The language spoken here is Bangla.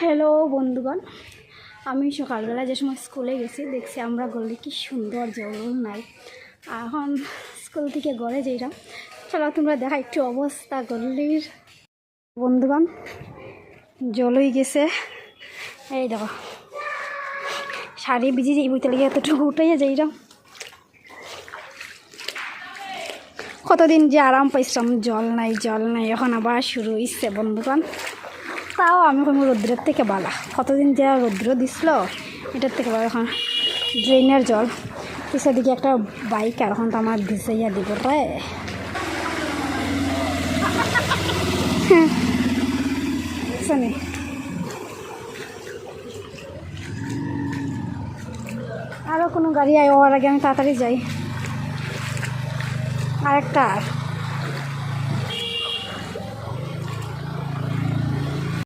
হ্যালো বন্ধুগণ, আমি সকালবেলা যে সময় স্কুলে গেছি, দেখছি আমরা গলি কি সুন্দর জল নাই। এখন স্কুল থেকে ঘরে যেটা চলো তোমরা দেখা একটু অবস্থা গল্লির বন্ধুগণ, জলই গেছে। এই দেখো, শাড়ি ভিজে যাই বইতে লেগে এতটুকু উঠাইয়া যাইরা কতদিন যে আরাম পাইছিলাম, জল নাই জল নাই, এখন আবার শুরু হয়েছে বন্ধুগণ। তাও আমি কোনো রৌদ্রের থেকে বালা। কতদিন যে রৌদ্র দিছিল, এটার থেকে বালা এখন ড্রেনের জল। তো সেদিকে একটা বাইক আর এখন তো আমার ভিজাইয়া দিব রে। শুনি। আরও কোনো গাড়ি আয়, ওর আগে আমি তাড়াতাড়ি যাই। আরেকটা আর।